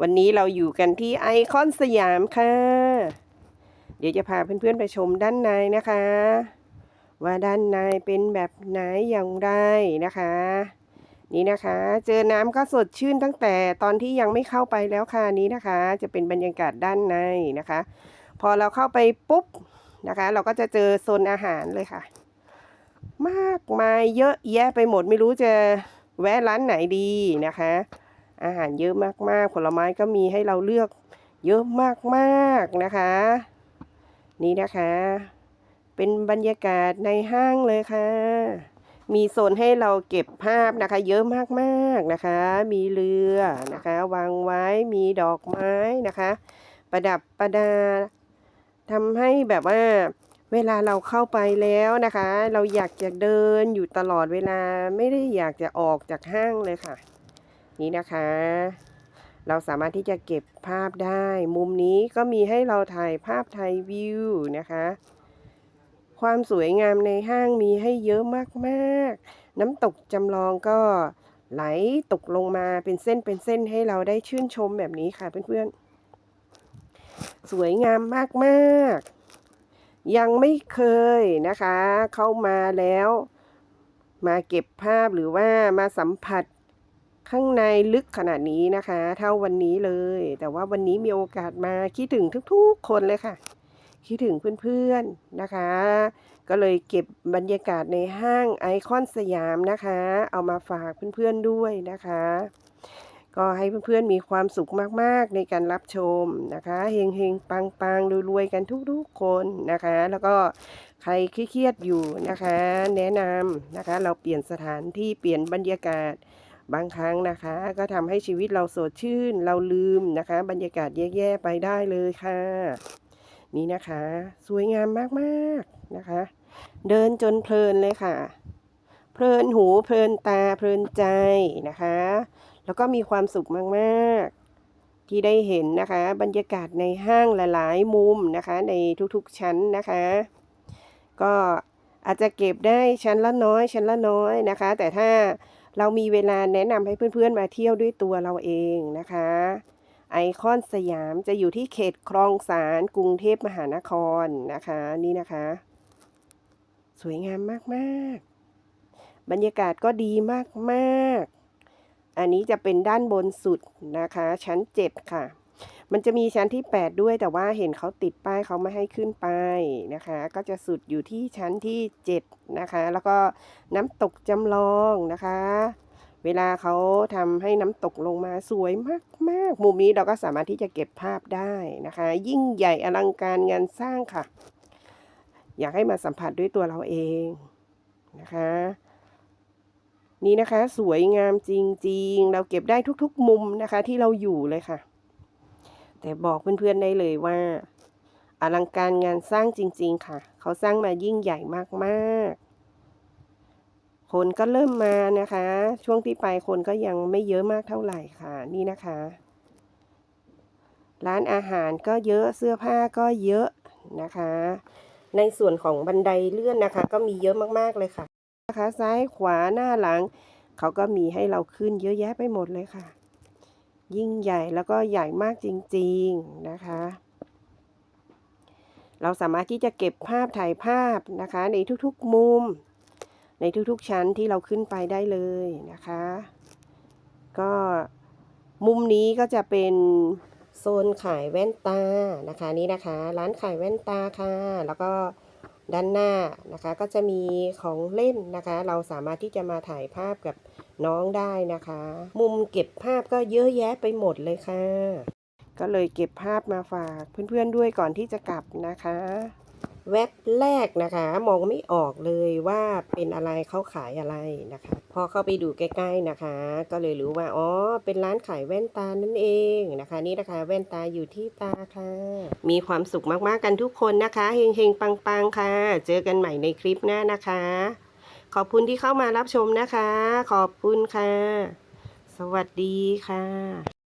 วันนี้เราอยู่กันที่ไอคอนสยามค่ะ เดี๋ยวจะพาเพื่อนๆไปชมด้านในนะคะ ว่าด้านในเป็นแบบไหนอย่างไรนะคะ นี่นะคะ เจอน้ำก็สดชื่นตั้งแต่ตอนที่ยังไม่เข้าไปแล้วค่ะนี้นะคะ จะเป็นบรรยากาศด้านในนะคะ พอเราเข้าไปปุ๊บนะคะ เราก็จะเจอโซนอาหารเลยค่ะ มากมายเยอะแยะไปหมดไม่รู้จะแวะร้านไหนดีนะคะ อาหารเยอะมากๆ ผลไม้ก็มีให้เราเลือกเยอะมากๆนะคะ นี่นะคะ เป็นบรรยากาศในห้างเลยค่ะ มีโซนให้เราเก็บภาพนะคะ เยอะมากๆนะคะ มีเรือนะคะ วางไว้มีดอกไม้นะคะ ประดับประดาทำให้แบบว่าเวลาเราเข้าไปแล้วนะคะ เราอยากจะเดินอยู่ตลอดเวลาไม่ได้อยากจะออกจากห้างเลยค่ะ นี่นะคะ เราสามารถที่จะเก็บภาพได้ มุมนี้ก็มีให้เราถ่ายภาพถ่ายวิวนะคะ ความสวยงามในห้างมีให้เยอะมากๆ น้ำตกจำลองก็ไหลตกลงมาเป็นเส้นเป็นเส้นให้เราได้ชื่นชมแบบนี้ค่ะเพื่อนๆ สวยงามมากๆ ยังไม่เคยนะคะ เข้ามาแล้ว มาเก็บภาพหรือว่ามาสัมผัส ข้างในลึกขนาดนี้นะคะ เท่าวันนี้เลย แต่ว่าวันนี้มีโอกาสมาคิดถึงทุกๆคนเลยค่ะ คิดถึงเพื่อนๆนะคะ ก็เลยเก็บบรรยากาศในห้างไอคอนสยามนะคะ เอามาฝากเพื่อนๆด้วยนะคะก็ให้เพื่อนๆมีความสุขมากๆในการรับชมนะคะเฮงเฮงปังๆรวยๆกันทุกๆคนนะคะ แล้วก็ใครเครียดอยู่นะคะ แนะนำนะคะ เราเปลี่ยนสถานที่เปลี่ยนบรรยากาศ บางครั้งนะคะ ก็ทำให้ชีวิตเราสดชื่น เราลืมนะคะ บรรยากาศแย่ๆไปได้เลยค่ะ นี่นะคะ สวยงามมากๆนะคะ เดินจนเพลินเลยค่ะ เพลินหูเพลินตาเพลินใจนะคะ แล้วก็มีความสุขมากๆ ที่ได้เห็นนะคะ บรรยากาศในห้างหลาย ๆ มุมนะคะ ในทุกๆชั้นนะคะ ก็อาจจะเก็บได้ชั้นละน้อยชั้นละน้อยนะคะ แต่ถ้า เรามีเวลาแนะนำให้เพื่อนๆมาเที่ยวด้วยตัวเราเองนะคะ ไอคอนสยามจะอยู่ที่เขตคลองสารกรุงเทพมหานครนะคะ นี่นะคะ สวยงามมากๆ บรรยากาศก็ดีมากๆ อันนี้จะเป็นด้านบนสุดนะคะ ชั้น 7 ค่ะ มันจะมีชั้นที่ 8 ด้วยแต่ว่าเห็นเขาติดป้ายเขาไม่ให้ขึ้นไปนะคะ ก็จะสุดอยู่ที่ชั้นที่ 7 นะคะ แล้วก็น้ำตกจำลองนะคะ เวลาเขาทำให้น้ำตกลงมาสวยมากๆมุมนี้เราก็สามารถที่จะเก็บภาพได้นะคะ ยิ่งใหญ่อลังการงานสร้างค่ะ อยากให้มาสัมผัสด้วยตัวเราเองนะคะนี่นะคะสวยงามจริง ๆ เราเก็บได้ทุก ๆ มุมนะคะที่เราอยู่เลยค่ะ แต่บอกเพื่อนๆได้เลยว่า อลังการงานสร้างจริง ๆ ค่ะ เขาสร้างมายิ่งใหญ่มากๆ คนก็เริ่มมานะคะ ช่วงที่ไปคนก็ยังไม่เยอะมากเท่าไหร่ค่ะ นี่นะคะ ร้านอาหารก็เยอะเสื้อผ้าก็เยอะนะคะ ในส่วนของบันไดเลื่อนนะคะ ก็มีเยอะมากๆเลยค่ะ นะคะ ซ้ายขวาหน้าหลัง เขาก็มีให้เราขึ้นเยอะแยะไปหมดเลยค่ะ ยิ่งใหญ่แล้วก็ใหญ่มากจริง ๆ นะคะ เราสามารถที่จะเก็บภาพถ่ายภาพนะคะ ในทุกๆมุม ในทุกๆชั้นที่เราขึ้นไปได้เลยนะคะ ก็มุมนี้ก็จะเป็นโซนขายแว่นตานะคะนี่นะคะ ร้านขายแว่นตาค่ะ แล้วก็ ด้านหน้านะคะก็จะมีของเล่นนะคะ เราสามารถที่จะมาถ่ายภาพกับน้องได้นะคะ มุมเก็บภาพก็เยอะแยะไปหมดเลยค่ะ ก็เลยเก็บภาพมาฝากเพื่อนๆด้วยก่อนที่จะกลับนะคะ แว็บแรกนะคะ มองไม่ออกเลยว่าเป็นอะไรเขาขายอะไรนะคะ พอเข้าไปดูใกล้ๆนะคะ ก็เลยรู้ว่าอ๋อเป็นร้านขายแว่นตานั่นเองนะคะ นี่นะคะ แว่นตาอยู่ที่ตาค่ะ มีความสุขมากๆกันทุกคนนะคะเฮงๆปังๆค่ะ เจอกันใหม่ในคลิปหน้านะคะ ขอบคุณที่เข้ามารับชมนะคะ ขอบคุณค่ะ สวัสดีค่ะ